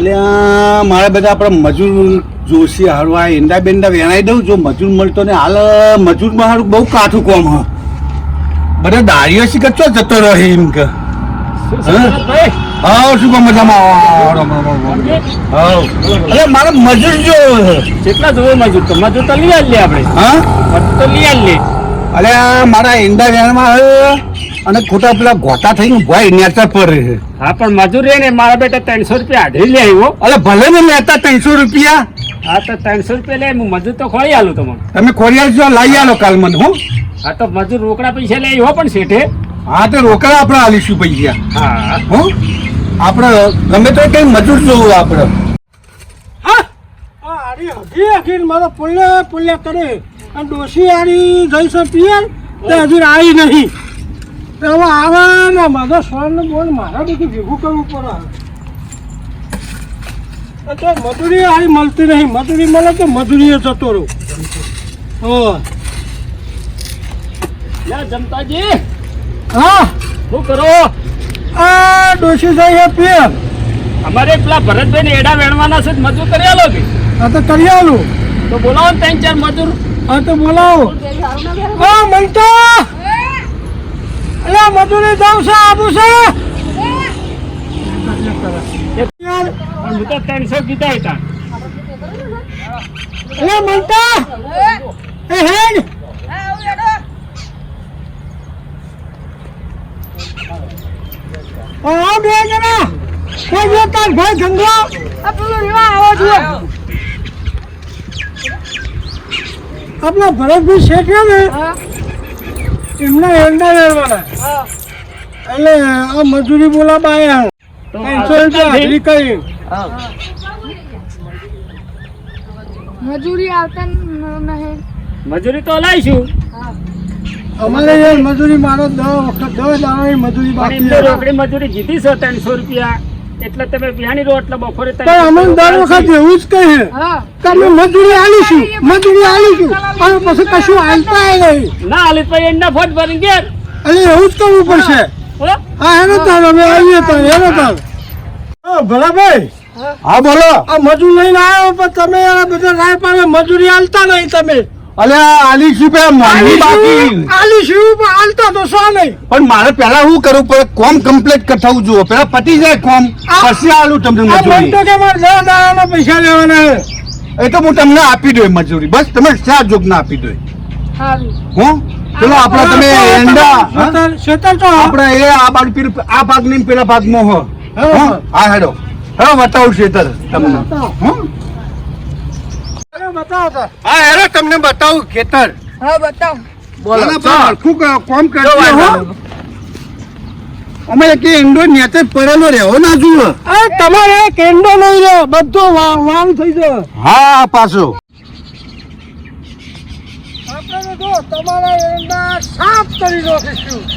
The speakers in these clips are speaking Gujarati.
અલ્યા મારે બધા આપણે મજૂર જોશી હારવા ઈંડા બેંડા વેણાઈ દઉં જો મજૂર મળતો ને હાલ મજૂરમાં હારું બહુ કાઠું કોમ હ. બધા દાળીઓ શી કચ્ચો જતો રહે એમ કે? હા? શું કહો મજામાં. અરે મારે મજૂર જો કેટલા જોવે મજૂર? તો મજૂર તો લઈ આવીએ આપણે. હા? તો લઈ આવીએ અરે મારા ઈંડા વેણમાં અને ખોટા પેલા ગોટા થઈને ભાઈ નેતા પર. રહે હા પણ મજૂર રે ને મારા બેટા ત્રણસો રૂપિયા હાજરી લે આવ્યો અરે ભલે ને લેતા ત્રણસો રૂપિયા. હા તો ત્રણસો રૂપિયા લે હું મજૂર તો ખોરી આલું તમને. તમે ખોરિયાર જો લાવી આલો કાલ મને હું. હા તો મજૂર રોકડા પૈસા લે આવ્યો પણ શેઠે. હા તો રોકડા આપણે આલીશું પૈસા. હા. હું. આપણે ગમે તો કઈ મજૂર જોવું આપણે હા આરી હજી હજી મારો પુલ્લે પુલ્લે કરે. અને ડોસી આરી જઈ છે પિયર તે હજી આવી નહીં. તે હવે આવે ને મારા સ્વર્ણ બોલ મારા બધું ભેગું કરવું પડે. આ તો મજૂરી આરી મળતી નહીં. મજૂરી મળે તો મજૂરીએ જતો રહું. હો જમતાજી હા? શું કરો? આ ડોસી સાહેબ પિયર અમારે પેલા ભરતભાઈ ને એડા વેણવાના છે મજૂર કરી આલો કે? આ તો કરી આલું. તો બોલાવો ત્રણ ચાર મજૂર. હા તો બોલાવો. હા મનતા. અલ્યા મજૂરી દઉં છે આપું છે. ત્રણસો કીધા હતા મનતા એ હેડ આ બે જણા કોઈ બે તાર ભાઈ ધંધો? આપણા ભરતભાઈ શેઠ ને? એમના એરંડા લેવાના એટલે આ મજૂરી બોલાવા આવ્યા તો ત્રણસો રૂપિયા હાજરી કરી. મજૂરી આવતા ન- નહીં. મજૂરી તો લાવીશું અમારે યાર મજૂરી મારો દસ વખત દસ દાણાની મજૂરી બાકી એમને રોકડી મજૂરી જીતી છે ત્રણસો રૂપિયા. એટલે તમે બિહાની રો એટલે બપોરે પણ અમે દર વખત એવું જ કહે હા. તમે મજૂરી આલીશું મજૂરી આલીશું અને પછી કશું આલતા નહીં. ના હાલી પછી એના ફોટ ભરી ગયા એટલે એવું જ કરવું પડશે. હા. એનો તાર અમે આવીએ તો એનો તાર. હા ભલાભાઈ હા. બોલો. આ મજૂર લઈને આવ્યો પણ તમે બધા રાય પાડે મજૂરી આલતા નહીં તમે. અલ્યા આલીશું પે મારી બાકી. આલીશું પણ આલતા તો શા નહીં? પણ મારે પહેલા શું કરવું પડે કોમ કમ્પ્લીટ કરતાવું જુઓ. પેલા પતી જાય કોમ પછી આલું તમને મન મજૂરી. તો કે મારે દસ દાડાના પૈસા લેવાના એ તો હું તમને આપી દઉં મજૂરી. બસ તમે શા જોગ ના આપી દઉં. હું? પેલો આપણા તમે એંડા હા? શેતર- તો આપણે એ આ પેલું આ ભાગની પેલા ભાગમાં હો. હા. હો? હા? હેડો. હેડો બતાવું શેતર તમને. હો? હા હેડો તમને બતાવું ખેતર. હા બતાવ. બોલો. ખૂબ કોમ કરજો. હો અમે કે ઇન્ડો નેતે પડેલો રહેવો ના જુઓ અરે તમારે કેન્ડો નહીં રહ્યો બધો વાંગ વાવ થઈ જાય હા પાછો. આપણે તો જો તમારા એરંડા સાફ કરી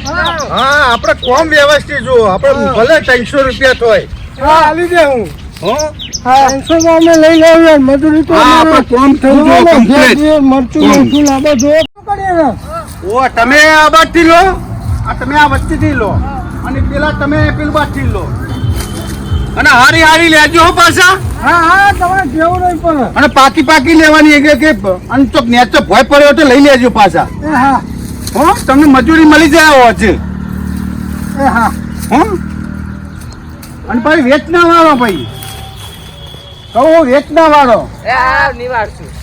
હા. હા કોમ વ્યવસ્થિત જુઓ. આપણે ભલે ત્રણસો રૂપિયા થાય હા આલી દે હું. હો. માં અમે લઈ મજૂરી તો કોમ છે. મરચું મરચું જો? ઓ તમે આ બાજથી લો. આ તમે આ વચ્ચેથી લો. અને પેલા તમે પેલું બાજથી લો. અને હારી હારી લેજો પાછા. હા હા તમારે જેવું નહીં પડે અને પાકી પાકી લેવાની એક એક અને તો નેચો ભય પડ્યો તો લઈ લેજો પાછા. એ હા. હો તમને મજૂરી મળી જાય એ હા. હો. અને ભાઈ વેચના વાળો ભાઈ. કહું વેચના વાળો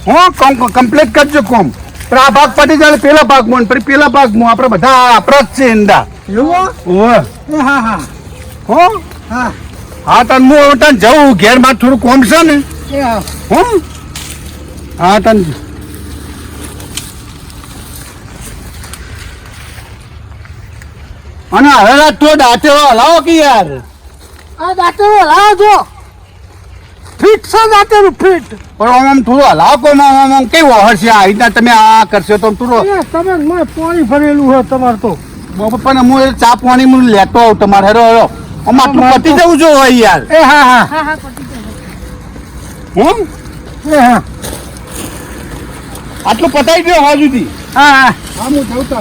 હો કોમ કમ્પ્લીટ કરજો કોમ. પણ આ ભાગ પટી જાય પેલા ભાગમાં ને પછી પેલા ભાગમાં આપણે બધા આપણા જ છે એવું હા? હા હો. હા? હા. તને હું તન જવું ઘેરમાં થોડું કોમ છે ને? એ હા. હો હા તન અને હવે રાત તો દાંતે હલાવો કે યાર? આ દાંતેરું હલાવો છો ફિટ છે દાંતેરું ફિટ. પણ આમ આમ થોડું હલાવો કોમ આમ આમ આમ કેવું હશે આ? રીતના તમે આ કરશો તો થોડો તમે મને પાણી ભરેલું હોય તમારે તો. પણ હું એ ચા પાણી હું લેતો આવું તમારે. હેરો હેરો આમ આટલું પતી જવું જો હોય યાર. એ હા હા. હા હા હું? એ હા. આટલું પતાઈ ગયો હા સુધી. હા હા. હા હું જઉં તો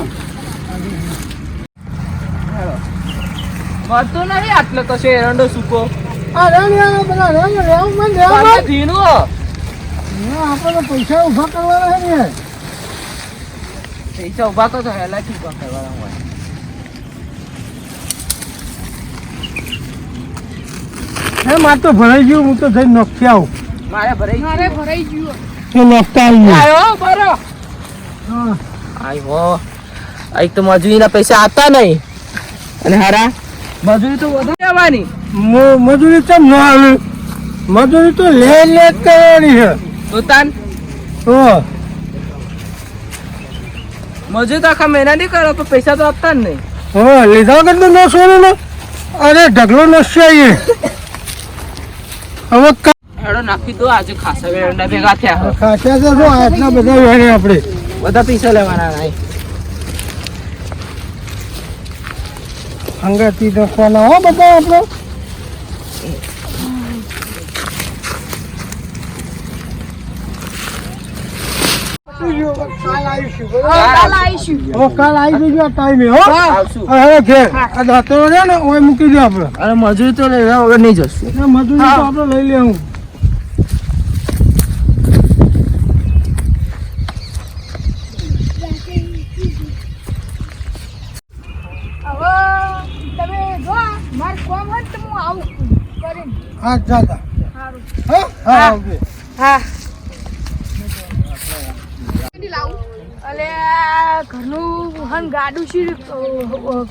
મળતો નહીં આટલો કશે એરંડો સૂકો. આ રે ને આ બધા રે ને રેવું મને રેવું પાછા મને. ધીનું હા, આપણે તો પૈસા ઊભા કરવાના છે ને. પૈસા ઊભા કરો તો હેલાથી ઊભા કરવાના હોય? હે માર તો ભરાઈ ગયું હું તો જઈને નોખી આવું. મારે ભરાઈ મારે ભરાઈ ગયું. એ નોખતા આવી આવ્યો બરો આવ્યો અહીં તો મજૂરીના પૈસા આપતા નહીં. અને હારા? મજૂરી તો વધુ લેવાની મજૂરી તો ન આવે મજૂરી તો લે લે કરવાની છે. દોતાન તો મજૂરી તો આખા મહિના નહીં કરો તો પૈસા તો આપતા જ નહીં. હવે લીધા વગર તો ન સોનું ને? અરે ઢગલો નશે આવીએ હવે એડો નાખી દો આજે ખાસા વેરંડા ભેગા થયા. ખાસા તો આટલા બધા વેરે આપણે. બધા પૈસા લેવાના નહીં અંગાથી નાખવાના હો બધા આપણે કાલ આવીશું હવે કાલ આવી જજો આ ટાઈમે હો આવશું હવે ઘેર આ દાંતરો છે ને ઓય મૂકી દો આપણે. અને મજૂરી તો લેવા વગર નહીં જશું. મજૂરી તો આપણે લઈ લેવું હવે તમે જો માર કોમ હોય ને તો હું આવું કરીને હા જાતા. હા? હા ઓકે હા. અલે ઘરનું હન ગાડું છે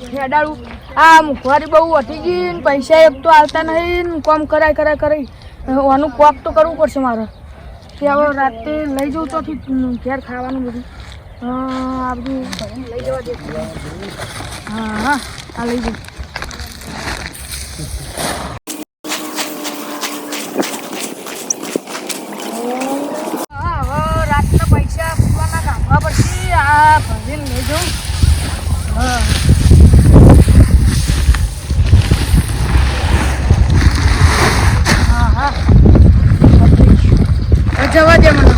ખેડાડું આ મુખવારી બહુ વધી ગઈ ને પૈસા એક તો આવતા નહીં ને કોમ કરાય કરાય કરાય. આનું કોક તો કરવું પડશે મારે. કે હવે રાતે લઈ જવું તો ઘેર ખાવાનું બધું. હા, આ બધું લઈ જવા દે. હા હા આ લઈ જવું હા, હવે રાતના પૈસા પૂરવાના કાઢવા પડશે આ ભરીને લઈ જાઉં હા હા હા હવે જવા દે મને.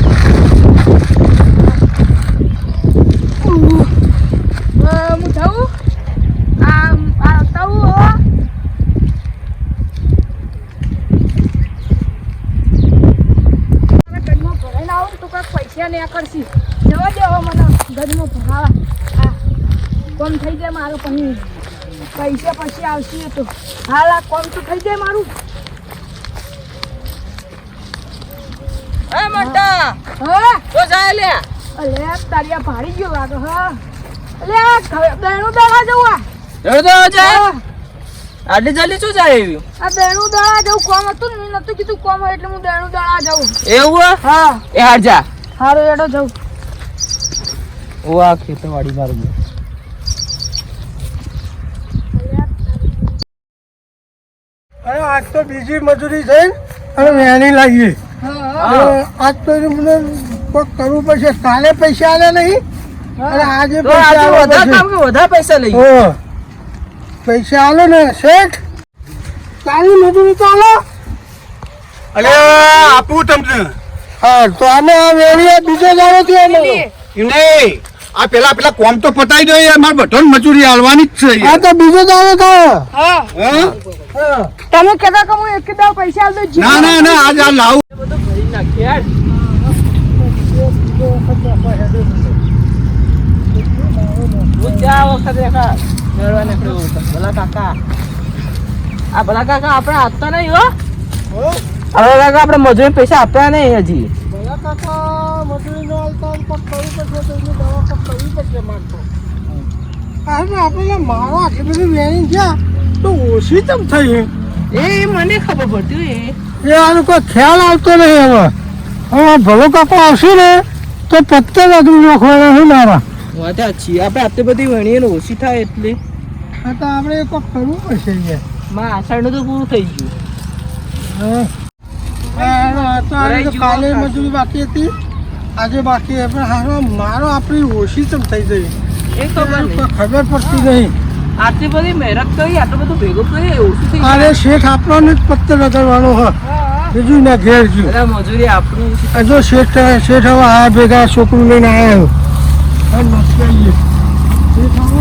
હું કાંઈક પૈસા ને કરશી. જવા દે હવે મને. ઘરમાં ભરાવા. કોમ થઈ જાય મારું પછી પૈસા પછી આવશે તો. હાલ આ કોમ તો થઈ જાય મારું. હે મોટા? હા તો જાય લે. અલે તારી આ ભાડી ગયો લાગે હા. અલે આ ઘ- જવું જાય? આટલી જલ્દી શું જાય આ બેણું દાડા જવું કોમ હતું ને નતું કીધું કોમ હોય એટલે હું દહેણું દાડા જવું. એવું હે? હા. એ હાર જા. હારું એડો જવું. વાહ ખેતવાડી મારું અરે આજ તો બીજી મજૂરી થઈ અને વેણી લાગી. આજ તો મને કરવું પડશે. કાલે પૈસા આલ્યા નહીં અને આજે તો પૈસા વધારે પૈસા લઈ? પૈસા આલો ને શેઠ. કાલની મજૂરી તો આલો. અરે આપું તમને. હા તો આને આ વેળીએ બીજો દાડો થયો ને નહીં આ પેલા પેલા કોમ તો પતાવી દો અમારે બટન બધાને મજૂરી આલવાની જ છે આ તો બીજો દાડો થયો. હા. હા? હા. તમે કહેતા કે હું એક દાવ પૈસા આલ દઉં ના ના ના આજ આ લાવું હું ત્યાં વખતે મેળવા નીકળ્યો હતો. ભલા કાકા. આ ભલા કાકા આપણે આપતા નહીં હો. હો? હવે કાકા આપણે મજૂરી પૈસા આપતા નહીં હજી. ભલા કાકા મજૂરી નો હોય પણ કરવું પડશે દવા પર કરવી પડશે મારે આપણે મારો આટલી બધી વેણી ગયા તો ઓછી તમ થઈ. એ મને ખબર પડતી એ. આનો કોઈ ખ્યાલ આવતો નહીં હવે. હવે ભલો કાકો આવશે ને તો પત્તે લાગી નાખવાના છે મારા. વાત છીએ આપણે આટલી બધી વણીએ ઓછી થાય એટલે. હા તો આપણે કોઈ કરવું પડશે માં આષાઢનું તો પૂરું થઈ ગયું. હા. કાલે મજૂરી બાકી હતી. આજે બાકી. પણ હારો મારો આપણી ઓછી ચમ થઈ ગઈ. એ ખબર પડતી નહીં. આટલી બધી મહેનત કરી આટલું બધું ભેગું કરી ઓછું થઈ અરે શેઠ આપણો જ પત્તે લગાડવાનો હ બીજું ના ઘેર જુ મજૂરી આપણું જો શેઠ શેઠ હવે આ ભેગા છોકરું લઈને આવ્યો શેઠ.